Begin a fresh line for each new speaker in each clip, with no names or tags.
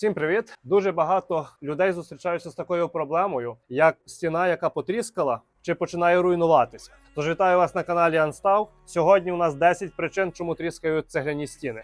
Всім привіт! Дуже багато людей зустрічаються з такою проблемою, як стіна, яка потріскала чи починає руйнуватися. Тож вітаю вас на каналі Анстав. Сьогодні у нас 10 причин, чому тріскають цегляні стіни.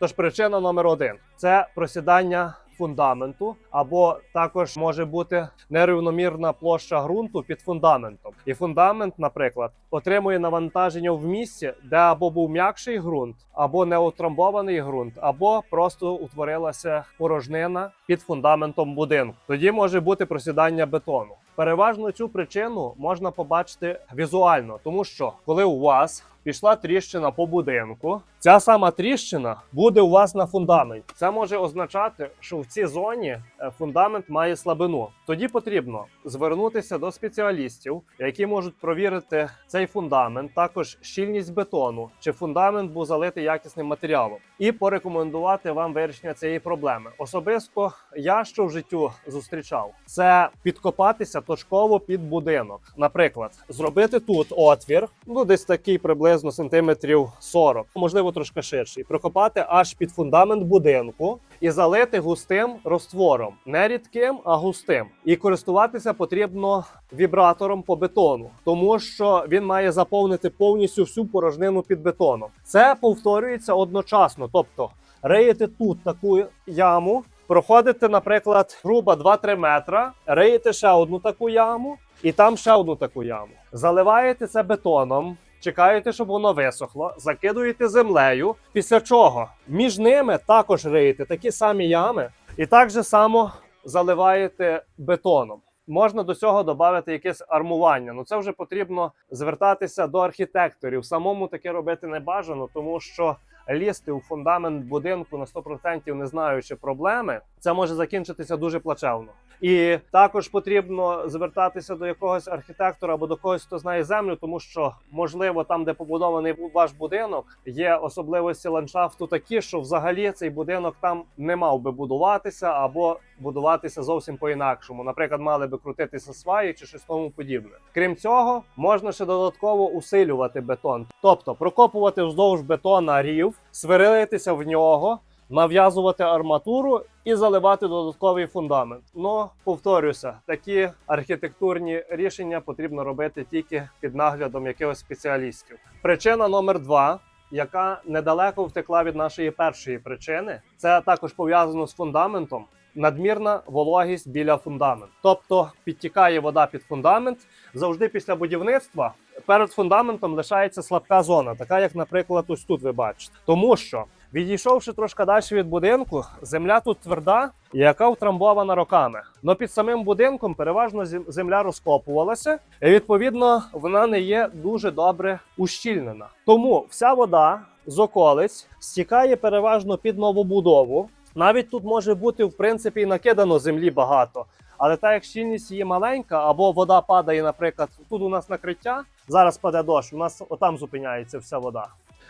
Тож причина номер один це просідання фундаменту, або також може бути нерівномірна площа ґрунту під фундаментом. І фундамент, наприклад, отримує навантаження в місці, де або був м'якший ґрунт, або неутрамбований ґрунт, або просто утворилася порожнина під фундаментом будинку. Тоді може бути просідання бетону. Переважно цю причину можна побачити візуально, тому що коли у вас пішла тріщина по будинку, ця сама тріщина буде у вас на фундаменті. Це може означати, що в цій зоні е, фундамент має слабину. Тоді потрібно звернутися до спеціалістів, які можуть провірити цей фундамент, також щільність бетону, чи фундамент був залитий якісним матеріалом, і порекомендувати вам вирішення цієї проблеми. Особисто я що в життю зустрічав, це підкопатися точково під будинок. Наприклад, зробити тут отвір, ну десь такий приблизно сантиметрів 40, можливо, трошки ширший. Прокопати аж під фундамент будинку і залити густим розтвором, не рідким, а густим. І користуватися потрібно вібратором по бетону, тому що він має заповнити повністю всю порожнину під бетоном. Це повторюється одночасно, тобто риєте тут таку яму. Проходите, наприклад, грубо 2-3 метра, риєте ще одну таку яму, і там ще одну таку яму. Заливаєте це бетоном, чекаєте, щоб воно висохло, закидуєте землею. Після чого між ними також риєте такі самі ями, і так же само заливаєте бетоном. Можна до цього додати якесь армування. Ну це вже потрібно звертатися до архітекторів. Самому таке робити не бажано, тому що лізти у фундамент будинку на 100% не знаючи проблеми, це може закінчитися дуже плачевно. І також потрібно звертатися до якогось архітектора або до когось, хто знає землю, тому що можливо там, де побудований ваш будинок, є особливості ландшафту такі, що взагалі цей будинок там не мав би будуватися або будуватися зовсім по-інакшому. Наприклад, мали би крутитися сваї чи щось тому подібне. Крім цього, можна ще додатково усилювати бетон, тобто прокопувати вздовж бетона рів, сверлитися в нього. Нав'язувати арматуру і заливати додатковий фундамент. Ну повторюся, такі архітектурні рішення потрібно робити тільки під наглядом якихось спеціалістів. Причина номер два, яка недалеко втекла від нашої першої причини, це також пов'язано з фундаментом. Надмірна вологість біля фундаменту, тобто підтікає вода під фундамент. Завжди після будівництва перед фундаментом лишається слабка зона, така як, наприклад, ось тут ви бачите, тому що Відійшовши трошки далі від будинку, земля тут тверда, яка втрамбована роками. Но під самим будинком переважно земля розкопувалася, і відповідно вона не є дуже добре ущільнена. Тому вся вода з околиць стікає переважно під новобудову. Навіть тут може бути в принципі і накидано землі багато. Але так як щільність її маленька, або вода падає, наприклад, тут у нас накриття, зараз паде дощ, у нас отам зупиняється вся вода.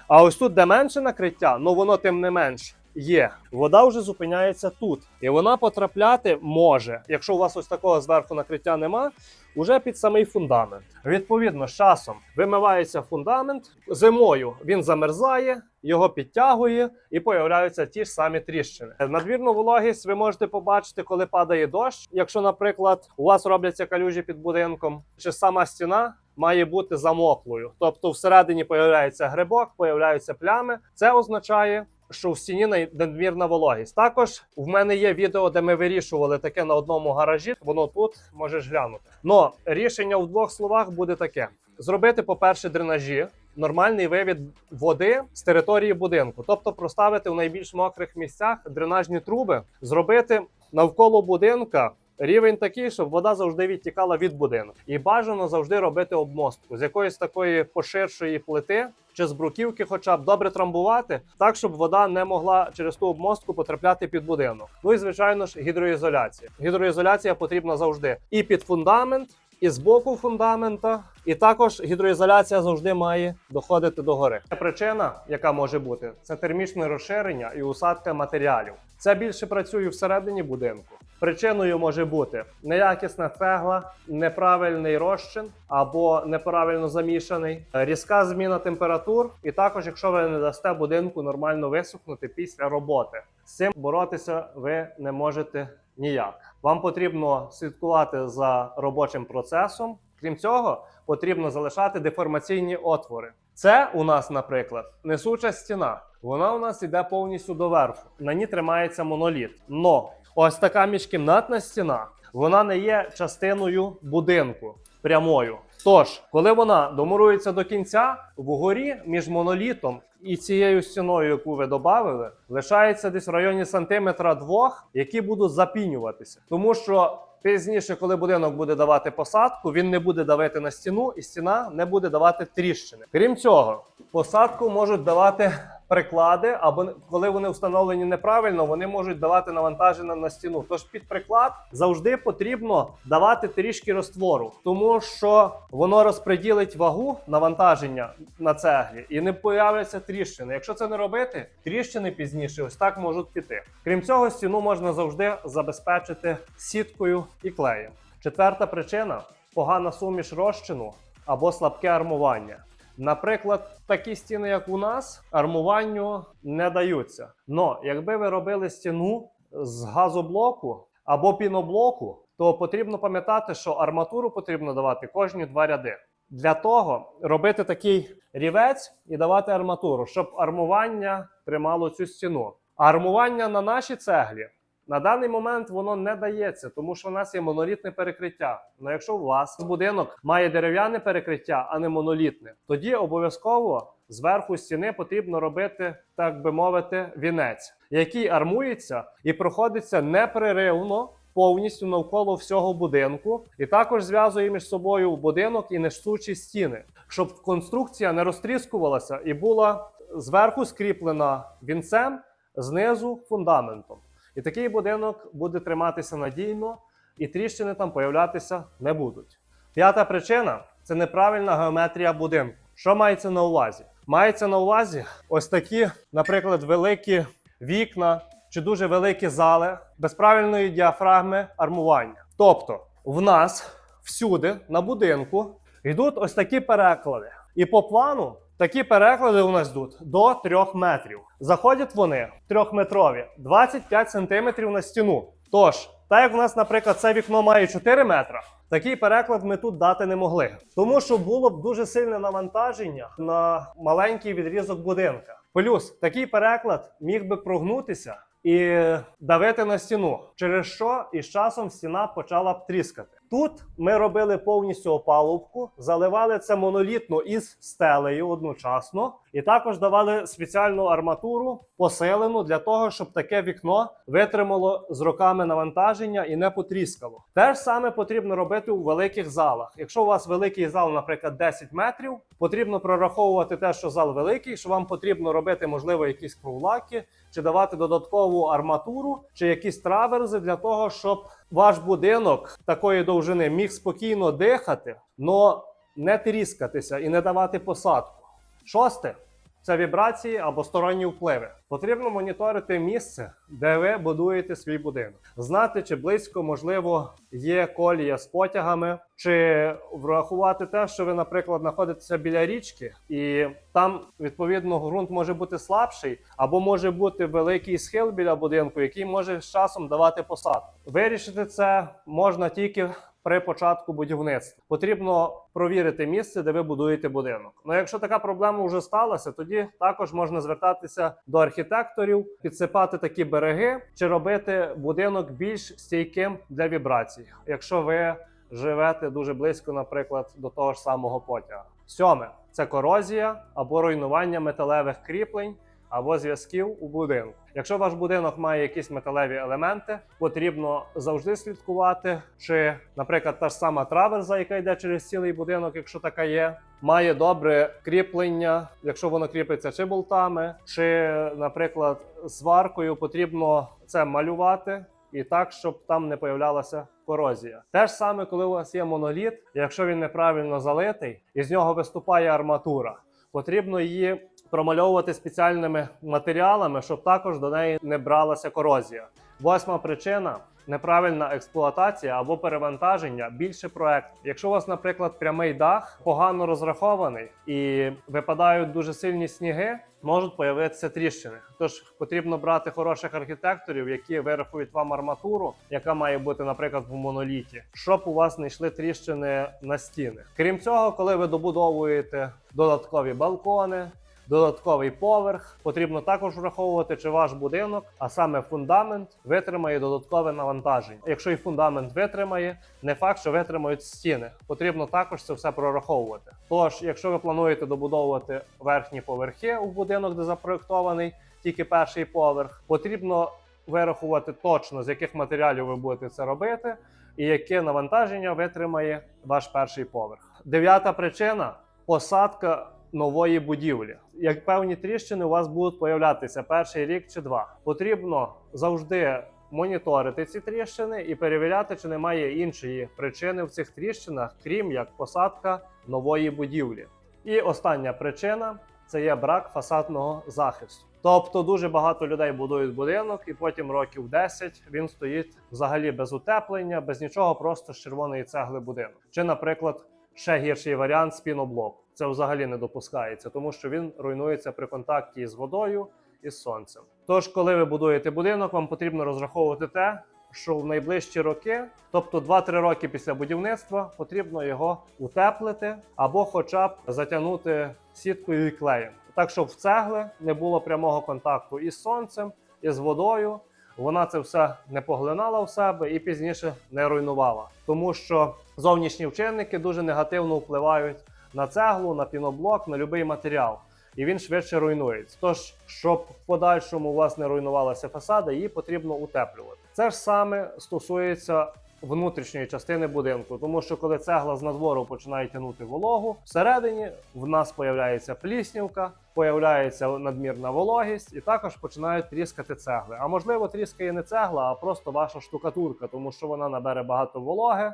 А ось тут, де менше накриття, ну воно тим не менш є. Вода вже зупиняється тут. І вона потрапляти може, якщо у вас ось такого зверху накриття нема, уже під самий фундамент. Відповідно, з часом вимивається фундамент, зимою він замерзає, його підтягує і появляються ті ж самі тріщини. Надмірну вологість ви можете побачити, коли падає дощ. Якщо, наприклад, у вас робляться калюжі під будинком, чи сама стіна має бути замоклою, тобто всередині появляється грибок, появляються плями. Це означає. Що в стіні надмірна вологість. Також в мене є відео, де ми вирішували таке на одному гаражі. Воно тут можеш глянути. Но рішення в двох словах буде таке: зробити, по-перше, дренажі, нормальний вивід води з території будинку, тобто проставити в найбільш мокрих місцях дренажні труби, зробити навколо будинка. Рівень такий, щоб вода завжди відтікала від будинку, і бажано завжди робити обмостку з якоїсь такої поширшої плити чи з бруківки, хоча б добре трамбувати, так щоб вода не могла через ту обмостку потрапляти під будинок. Ну і звичайно ж гідроізоляція. Гідроізоляція потрібна завжди і під фундамент, і з боку фундамента, і також гідроізоляція завжди має доходити до гори. Причина, яка може бути, це термічне розширення і усадка матеріалів. Це більше працює всередині будинку. Причиною може бути неякісна цегла, неправильний розчин або неправильно замішаний, різка зміна температур, і також, якщо ви не дасте будинку нормально висохнути після роботи. З цим боротися ви не можете ніяк. Вам потрібно слідкувати за робочим процесом. Крім цього, потрібно залишати деформаційні отвори. Це у нас, наприклад, несуча стіна. Вона у нас йде повністю доверху. На ній тримається моноліт. Но ось така міжкімнатна стіна, вона не є частиною будинку прямою. Тож, коли вона домурується до кінця, вгорі між монолітом і цією стіною, яку ви додали, лишається десь в районі сантиметра двох, які будуть запінюватися. Тому що пізніше, коли будинок буде давати посадку, він не буде давити на стіну, і стіна не буде давати тріщини. Крім цього, посадку можуть давати приклади, або коли вони встановлені неправильно, вони можуть давати навантаження на стіну. Тож під приклад завжди потрібно давати трішки розтвору, тому що воно розподілить вагу навантаження на цеглі і не появляться тріщини. Якщо це не робити, тріщини пізніше ось так можуть піти. Крім цього, стіну можна завжди забезпечити сіткою і клеєм. Четверта причина погана суміш розчину або слабке армування. Наприклад, такі стіни, як у нас, армуванню не даються. Но якби ви робили стіну з газоблоку або піноблоку, то потрібно пам'ятати, що арматуру потрібно давати кожні два ряди. Для того робити такий рівець і давати арматуру, щоб армування тримало цю стіну. Армування на нашій цеглі на даний момент воно не дається, тому що в нас є монолітне перекриття. Ну якщо у будинок має дерев'яне перекриття, а не монолітне, тоді обов'язково зверху стіни потрібно робити, так би мовити, вінець, який армується і проходиться непреривно. Повністю навколо всього будинку, і також зв'язує між собою будинок і несучі стіни, щоб конструкція не розтріскувалася і була зверху скріплена вінцем, знизу фундаментом. І такий будинок буде триматися надійно, і тріщини там появлятися не будуть. П'ята причина це неправильна геометрія будинку. Що мається на увазі? Мається на увазі ось такі, наприклад, великі вікна чи дуже великі зали без правильної діафрагми армування. Тобто, в нас всюди на будинку йдуть ось такі переклади. І по плану такі переклади у нас йдуть до 3 метрів. Заходять вони трьохметрові 25 сантиметрів на стіну. Тож, так як у нас, наприклад, це вікно має 4 метри, такий переклад ми тут дати не могли. Тому що було б дуже сильне навантаження на маленький відрізок будинка. Плюс такий переклад міг би прогнутися і давити на стіну, через що із часом стіна почала б тріскати. Тут ми робили повністю опалубку, заливали це монолітно із стелею одночасно, і також давали спеціальну арматуру посилену для того, щоб таке вікно витримало з роками навантаження і не потріскало. Те ж саме потрібно робити у великих залах. Якщо у вас великий зал, наприклад, 10 метрів, потрібно прораховувати те, що зал великий, що вам потрібно робити, можливо, якісь провлаки, чи давати додаткову арматуру, чи якісь траверзи для того, щоб ваш будинок такої довжини міг спокійно дихати, але не тріскатися і не давати посадку. Шосте це вібрації або сторонні впливи. Потрібно моніторити місце, де ви будуєте свій будинок, знати, чи близько можливо є колія з потягами, чи врахувати те, що ви, наприклад, знаходитеся біля річки, і там відповідно ґрунт може бути слабший, або може бути великий схил біля будинку, який може з часом давати посадку. Вирішити це можна тільки при початку будівництва. Потрібно провірити місце, де ви будуєте будинок. Ну, якщо така проблема вже сталася, тоді також можна звертатися до архітекторів, підсипати такі береги чи робити будинок більш стійким для вібрацій, якщо ви живете дуже близько, наприклад, до того ж самого потяга. Сьоме це корозія або руйнування металевих кріплень або зв'язків у будинку. Якщо ваш будинок має якісь металеві елементи, потрібно завжди слідкувати, чи, наприклад, та ж сама траверза, яка йде через цілий будинок, якщо така є, має добре кріплення, якщо воно кріпиться чи болтами, чи, наприклад, зваркою потрібно це малювати. І так, щоб там не появлялася корозія. Те ж саме, коли у вас є моноліт, якщо він неправильно залитий, і з нього виступає арматура, потрібно її промальовувати спеціальними матеріалами, щоб також до неї не бралася корозія. Восьма причина неправильна експлуатація або перевантаження більше проект. Якщо у вас, наприклад, прямий дах погано розрахований і випадають дуже сильні сніги, можуть появитися тріщини. Тож потрібно брати хороших архітекторів, які вирахують вам арматуру, яка має бути, наприклад, в моноліті, щоб у вас не йшли тріщини на стіни. Крім цього, коли ви добудовуєте додаткові балкони. Додатковий поверх потрібно також враховувати, чи ваш будинок, а саме фундамент, витримає додаткове навантаження. Якщо і фундамент витримає, не факт, що витримають стіни. Потрібно також це все прораховувати. Тож, якщо ви плануєте добудовувати верхні поверхи у будинок, де запроектований тільки перший поверх, потрібно вирахувати точно з яких матеріалів ви будете це робити, і яке навантаження витримає ваш перший поверх. Дев'ята причина посадка нової будівлі. Як певні тріщини у вас будуть появлятися перший рік чи два. Потрібно завжди моніторити ці тріщини і перевіряти, чи немає іншої причини в цих тріщинах, крім як посадка нової будівлі. І остання причина це є брак фасадного захисту. Тобто дуже багато людей будують будинок, і потім років 10 він стоїть взагалі без утеплення, без нічого, просто з червоної цегли будинок. Чи, наприклад, ще гірший варіант з піноблоку. Це взагалі не допускається, тому що він руйнується при контакті з водою і з сонцем. Тож, коли ви будуєте будинок, вам потрібно розраховувати те, що в найближчі роки, тобто 2-3 роки після будівництва, потрібно його утеплити або, хоча б затягнути сіткою і клеєм, так щоб в цегли не було прямого контакту із сонцем, і з водою. Вона це все не поглинала в себе і пізніше не руйнувала, тому що зовнішні вчинники дуже негативно впливають на цеглу, на піноблок, на будь-який матеріал, і він швидше руйнується. Тож, щоб в подальшому у вас не руйнувалася фасада, її потрібно утеплювати. Це ж саме стосується внутрішньої частини будинку, тому що коли цегла з надвору починає тягнути вологу, всередині в нас появляється пліснівка, появляється надмірна вологість, і також починають тріскати цегли. А можливо, тріскає не цегла, а просто ваша штукатурка, тому що вона набере багато вологи.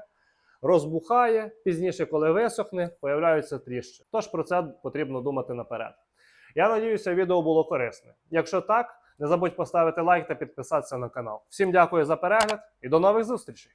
Розбухає пізніше, коли висохне, появляються тріщини. Тож про це потрібно думати наперед. Я надіюся, відео було корисне. Якщо так, не забудь поставити лайк та підписатися на канал. Всім дякую за перегляд і до нових зустрічей!